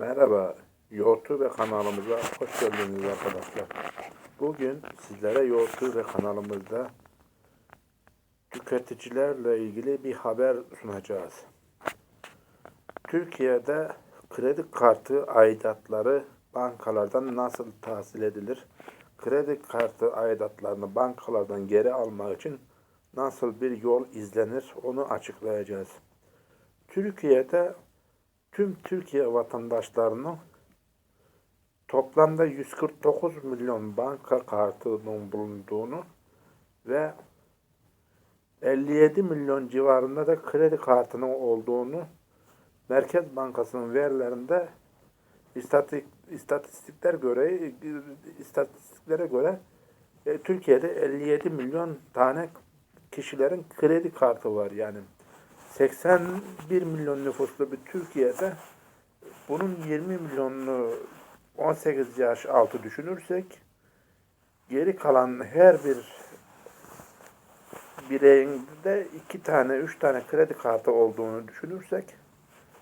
Merhaba, YouTube kanalımıza hoş geldiniz arkadaşlar. Bugün sizlere YouTube kanalımızda tüketicilerle ilgili bir haber sunacağız. Türkiye'de kredi kartı aidatları bankalardan nasıl tahsil edilir? Kredi kartı aidatlarını bankalardan geri almak için nasıl bir yol izlenir onu açıklayacağız. Türkiye'de tüm Türkiye vatandaşlarının toplamda 149 milyon banka kartının bulunduğunu ve 57 milyon civarında da kredi kartının olduğunu Merkez Bankası'nın verilerinde istatistikler göre istatistiklere göre e, Türkiye'de 57 milyon tane kişilerin kredi kartı var yani. 81 milyon nüfuslu bir Türkiye'de bunun 20 milyonunu 18 yaş altı düşünürsek geri kalan her bir bireyin iki tane, üç tane kredi kartı olduğunu düşünürsek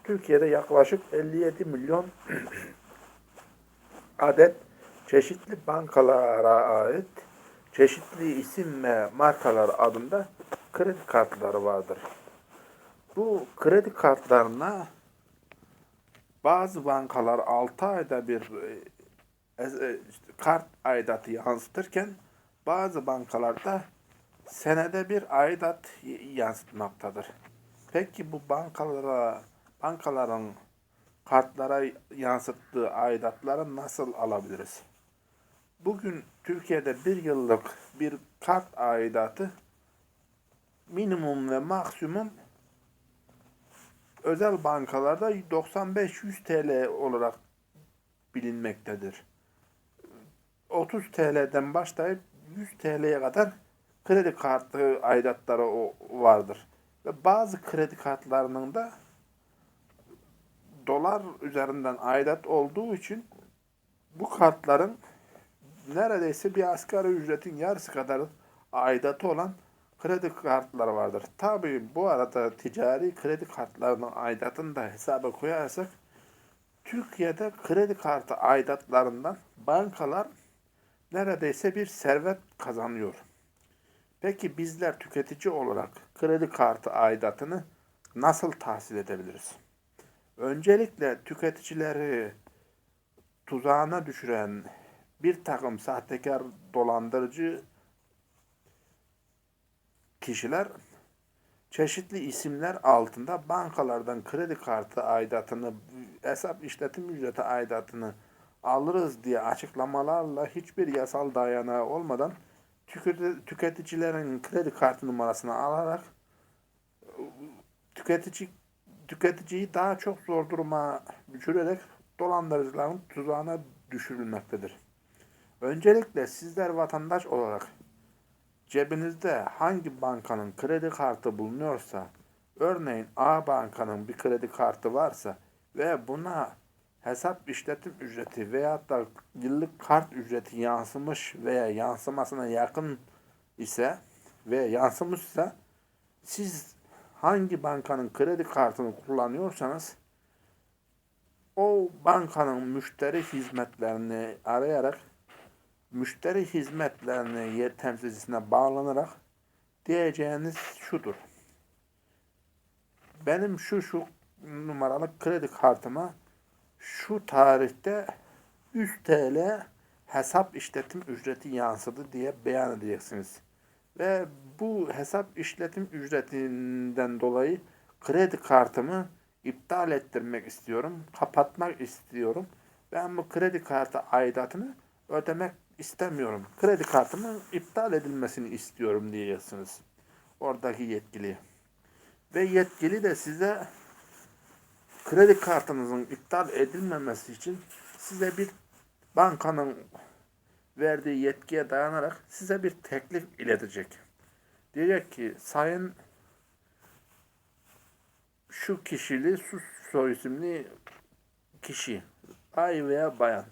Türkiye'de yaklaşık 57 milyon adet çeşitli bankalara ait çeşitli isim ve markalar adında kredi kartları vardır. Bu kredi kartlarına bazı bankalar 6 ayda bir e, e, kart aidatı yansıtırken bazı bankalarda senede bir aidat yansıtmaktadır. Peki bu bankalara bankaların kartlara yansıttığı aidatları nasıl alabiliriz? Bugün Türkiye'de bir yıllık bir kart aidatı minimum ve maksimum özel bankalarda 95-100 TL olarak bilinmektedir. 30 TL'den başlayıp 100 TL'ye kadar kredi kartı aidatları vardır. Ve bazı kredi kartlarının da dolar üzerinden aidat olduğu için bu kartların neredeyse bir asgari ücretin yarısı kadar aidatı olan kredi kartları vardır. Tabii bu arada ticari kredi kartlarının aidatını da hesaba koyarsak Türkiye'de kredi kartı aidatlarından bankalar neredeyse bir servet kazanıyor. Peki bizler tüketici olarak kredi kartı aidatını nasıl tahsil edebiliriz? Öncelikle tüketicileri tuzağına düşüren bir takım sahtekar dolandırıcı kişiler çeşitli isimler altında bankalardan kredi kartı aidatını, hesap işletim ücreti aidatını alırız diye açıklamalarla hiçbir yasal dayanağı olmadan tüketicilerin kredi kartı numarasını alarak tüketici tüketiciyi daha çok zor duruma düşürerek dolandırıcıların tuzağına düşürülmektedir. Öncelikle sizler vatandaş olarak cebinizde hangi bankanın kredi kartı bulunuyorsa, örneğin A bankanın bir kredi kartı varsa ve buna hesap işletim ücreti veya da yıllık kart ücreti yansımış veya yansımasına yakın ise ve yansımışsa siz hangi bankanın kredi kartını kullanıyorsanız o bankanın müşteri hizmetlerini arayarak müşteri hizmetlerine yer temsilcisine bağlanarak diyeceğiniz şudur. Benim şu şu numaralı kredi kartıma şu tarihte 100 TL hesap işletim ücreti yansıdı diye beyan edeceksiniz. Ve bu hesap işletim ücretinden dolayı kredi kartımı iptal ettirmek istiyorum, kapatmak istiyorum. Ben bu kredi kartı aidatını ödemek istemiyorum. Kredi kartımın iptal edilmesini istiyorum diyeceksiniz. Oradaki yetkili. Ve yetkili de size kredi kartınızın iptal edilmemesi için size bir bankanın verdiği yetkiye dayanarak size bir teklif iletecek. Diyecek ki sayın şu kişili şu soy isimli kişi bay veya bayan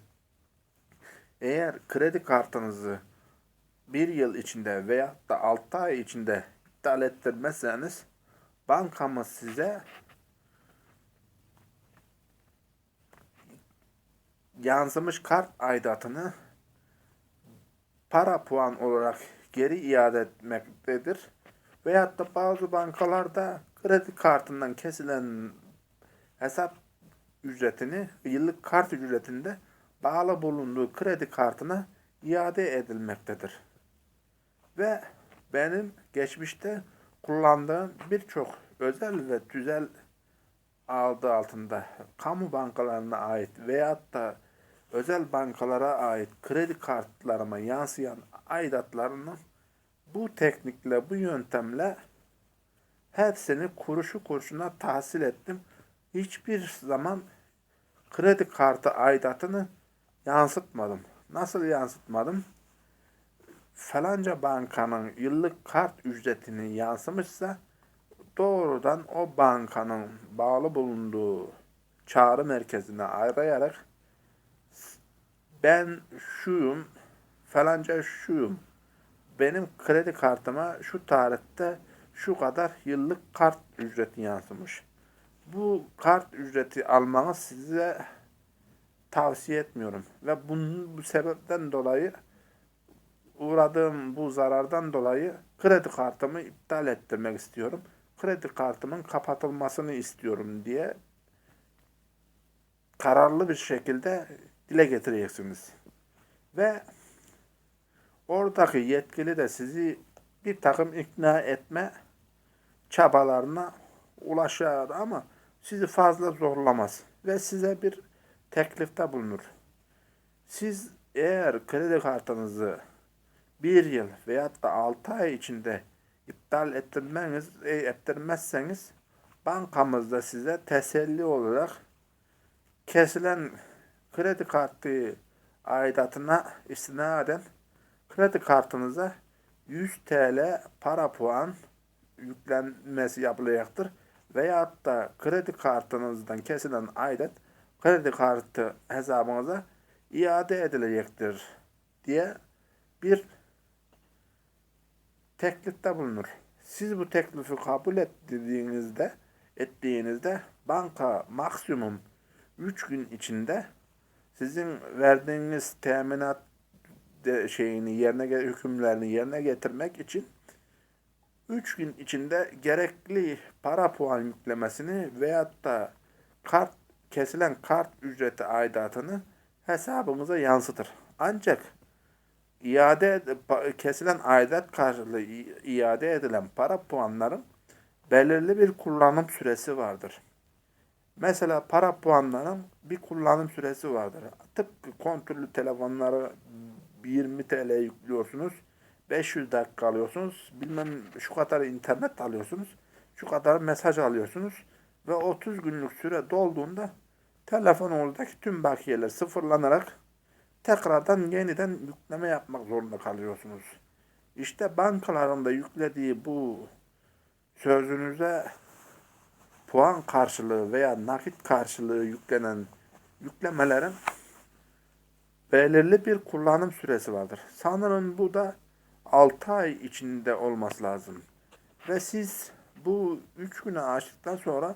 eğer kredi kartınızı bir yıl içinde veya da 6 ay içinde iptal ettirmezseniz bankamız size yansımış kart aidatını para puan olarak geri iade etmektedir. Veyahut da bazı bankalarda kredi kartından kesilen hesap ücretini yıllık kart ücretinde bağlı bulunduğu kredi kartına iade edilmektedir. Ve benim geçmişte kullandığım birçok özel ve tüzel adı altında kamu bankalarına ait veyahut da özel bankalara ait kredi kartlarıma yansıyan aidatlarını bu teknikle, bu yöntemle hepsini kuruşu kuruşuna tahsil ettim. Hiçbir zaman kredi kartı aidatını yansıtmadım. Nasıl yansıtmadım? Falanca bankanın yıllık kart ücretini yansımışsa doğrudan o bankanın bağlı bulunduğu çağrı merkezine arayarak ben şuyum, falanca şuyum, benim kredi kartıma şu tarihte şu kadar yıllık kart ücreti yansımış. Bu kart ücreti almanı size tavsiye etmiyorum. Ve bunun bu sebepten dolayı uğradığım bu zarardan dolayı kredi kartımı iptal ettirmek istiyorum. Kredi kartımın kapatılmasını istiyorum diye kararlı bir şekilde dile getireceksiniz. Ve oradaki yetkili de sizi bir takım ikna etme çabalarına ulaşır ama sizi fazla zorlamaz ve size bir teklifte bulunur. Siz eğer kredi kartınızı bir yıl veyahut da altı ay içinde iptal ettirmeniz, e, ettirmezseniz bankamızda size teselli olarak kesilen kredi kartı aidatına istinaden kredi kartınıza 100 TL para puan yüklenmesi yapılacaktır. Veyahut da kredi kartınızdan kesilen aidat kredi kartı hesabınıza iade edilecektir diye bir teklifte bulunur. Siz bu teklifi kabul ettiğinizde ettiğinizde banka maksimum 3 gün içinde sizin verdiğiniz teminat şeyini yerine hükümlerini yerine getirmek için 3 gün içinde gerekli para puan yüklemesini veyahut da kart kesilen kart ücreti aidatını hesabımıza yansıtır. Ancak iade kesilen aidat karşılığı iade edilen para puanların belirli bir kullanım süresi vardır. Mesela para puanların bir kullanım süresi vardır. Tıpkı kontrollü telefonları 20 TL yüklüyorsunuz. 500 dakika alıyorsunuz. Bilmem şu kadar internet alıyorsunuz. Şu kadar mesaj alıyorsunuz. Ve 30 günlük süre dolduğunda telefonunuzdaki tüm bakiyeler sıfırlanarak tekrardan yeniden yükleme yapmak zorunda kalıyorsunuz. İşte bankaların da yüklediği bu sözünüze puan karşılığı veya nakit karşılığı yüklenen yüklemelerin belirli bir kullanım süresi vardır. Sanırım bu da 6 ay içinde olması lazım. Ve siz bu 3 günü aştıktan sonra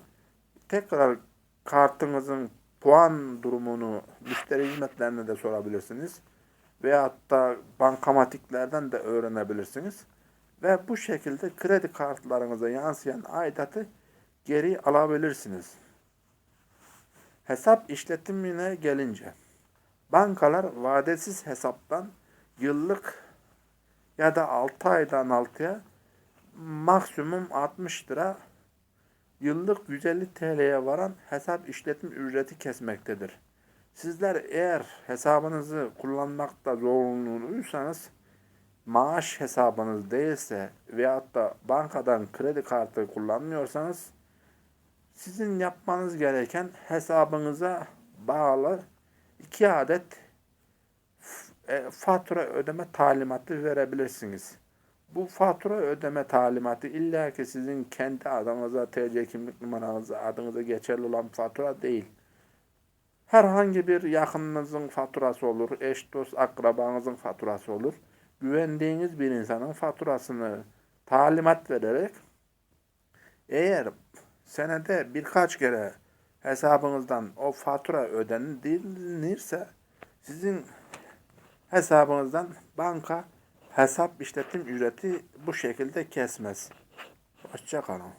tekrar kartınızın puan durumunu müşteri hizmetlerine de sorabilirsiniz. Veyahut da bankamatiklerden de öğrenebilirsiniz. Ve bu şekilde kredi kartlarınıza yansıyan aidatı geri alabilirsiniz. Hesap işletimine gelince, bankalar vadesiz hesaptan yıllık ya da 6 aydan 6'ya maksimum 60 lira yıllık 150 TL'ye varan hesap işletim ücreti kesmektedir. Sizler eğer hesabınızı kullanmakta zorunluysanız maaş hesabınız değilse veyahut da bankadan kredi kartı kullanmıyorsanız sizin yapmanız gereken hesabınıza bağlı iki adet e, fatura ödeme talimatı verebilirsiniz. Bu fatura ödeme talimatı illa ki sizin kendi adınıza, TC kimlik numaranıza, adınıza geçerli olan fatura değil. Herhangi bir yakınınızın faturası olur, eş dost akrabanızın faturası olur. Güvendiğiniz bir insanın faturasını talimat vererek eğer senede birkaç kere hesabınızdan o fatura ödenilirse Sizin hesabınızdan banka hesap işletim ücreti bu şekilde kesmez. Hoşça kalın.